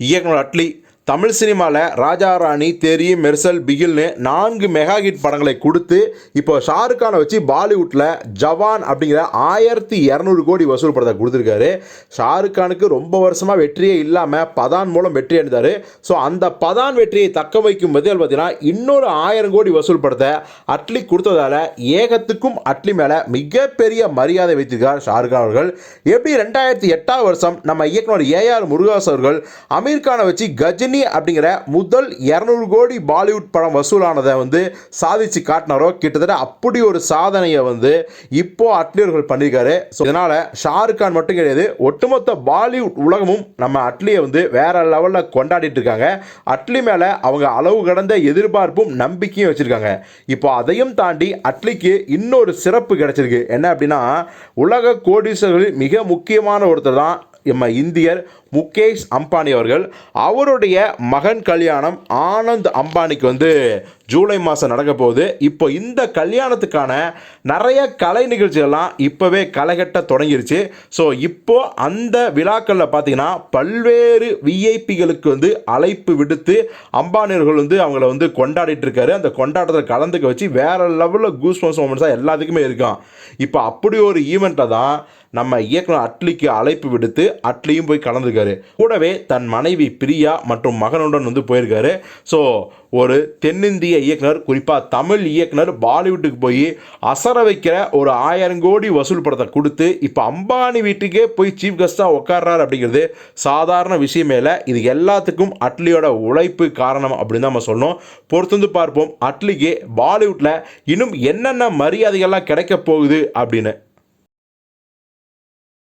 இயக்குனர் அட்லி தமிழ் சினிமாவில் ராஜா ராணி தெரி மெர்சல் பிகில்னு நான்கு மெகா ஹிட் படங்களை கொடுத்து இப்போ ஷாருக்கானை வச்சு பாலிவுட்டில் ஜவான் அப்படிங்கிற ஆயிரத்தி இரநூறு கோடி வசூல் படத்தை கொடுத்துருக்காரு. ஷாருக்கானுக்கு ரொம்ப வருஷமாக வெற்றியே இல்லாமல் பதான் மூலம் வெற்றி அடைந்தார். ஸோ அந்த பதான் வெற்றியை தக்க வைக்கும் பதில் பார்த்தீங்கன்னா இன்னொரு ஆயிரம் கோடி வசூல் படத்தை அட்லி கொடுத்ததால ஏகத்துக்கும் அட்லி மேலே மிகப்பெரிய மரியாதை வைத்திருக்கார் ஷாருக்கான் அவர்கள். எப்படி ரெண்டாயிரத்தி எட்டாம் வருஷம் நம்ம இயக்குனர் ஏஆர் முருகாஸ் அவர்கள் அமீர்கானை வச்சு கஜினி அப்படிங்கிற முதல் இரநூறு கோடி பாலிவுட் படம் வசூலானதை வந்து சாதிச்சு காட்டினாரோ கிட்டத்தட்ட அப்படி ஒரு சாதனையை வந்து இப்போ அட்லி அவர்கள் பண்ணியிருக்காரு. ஸோ இதனால் ஷாருக் கான் மட்டும் கிடையாது ஒட்டுமொத்த பாலிவுட் உலகமும் நம்ம அட்லியை வந்து வேற லெவலில் கொண்டாடிட்டு இருக்காங்க. அட்லி மேலே அவங்க அளவு கடந்த எதிர்பார்ப்பும் நம்பிக்கையும் வச்சுருக்காங்க. இப்போ அதையும் தாண்டி அட்லிக்கு இன்னொரு சிறப்பு கிடைச்சிருக்கு. என்ன அப்படின்னா உலக கோடீஸ்வர்களில் மிக முக்கியமான ஒருத்தர் தான் நம்ம இந்தியர் முகேஷ் அம்பானி அவர்கள் அவருடைய மகன் கல்யாணம் ஆனந்த் அம்பானிக்கு வந்து ஜூலை மாதம் நடக்க போகுது. இப்போ இந்த கல்யாணத்துக்கான நிறைய கலை நிகழ்ச்சிகள்லாம் இப்போவே களைகட்ட தொடங்கிருச்சு. ஸோ இப்போது அந்த விழாக்களில் பார்த்தீங்கன்னா பல்வேறு விஐபிகளுக்கு வந்து அழைப்பு விடுத்து அம்பானியர்கள் வந்து அவங்கள வந்து கொண்டாடிட்டு இருக்காரு. அந்த கொண்டாட்டத்தில் கலந்துக்க வச்சு வேறு லெவலில் கூஸ் மோஸ் மூமெண்ட்ஸாக எல்லாத்துக்குமே இருக்கான் இப்போ அப்படி ஒரு ஈவெண்ட்டை தான் நம்ம இயக்குனர் அட்லிக்கு அழைப்பு விடுத்து அட்லியும் போய் கலந்துருக்காரு. கூடவே தன் மனைவி பிரியா மற்றும் மகனுடன் வந்து போயிருக்காரு. ஸோ ஒரு தென்னிந்திய இயக்குனர் குறிப்பாக தமிழ் இயக்குனர் பாலிவுட்டுக்கு போய் அசர வைக்கிற ஒரு ஆயிரம் கோடி வசூல் படத்தை கொடுத்து இப்போ அம்பானி வீட்டுக்கே போய் சீஃப் கெஸ்ட்டாக உட்கார்றாரு அப்படிங்கிறது சாதாரண விஷயமே இல்லை இது எல்லாத்துக்கும் அட்லியோட உழைப்பு காரணம் அப்படின்னு தான் நம்ம சொன்னோம் பொறுத்து வந்து பார்ப்போம் அட்லிக்கு பாலிவுட்டில் இன்னும் என்னென்ன மரியாதைகள்லாம் கிடைக்க போகுது அப்படின்னு.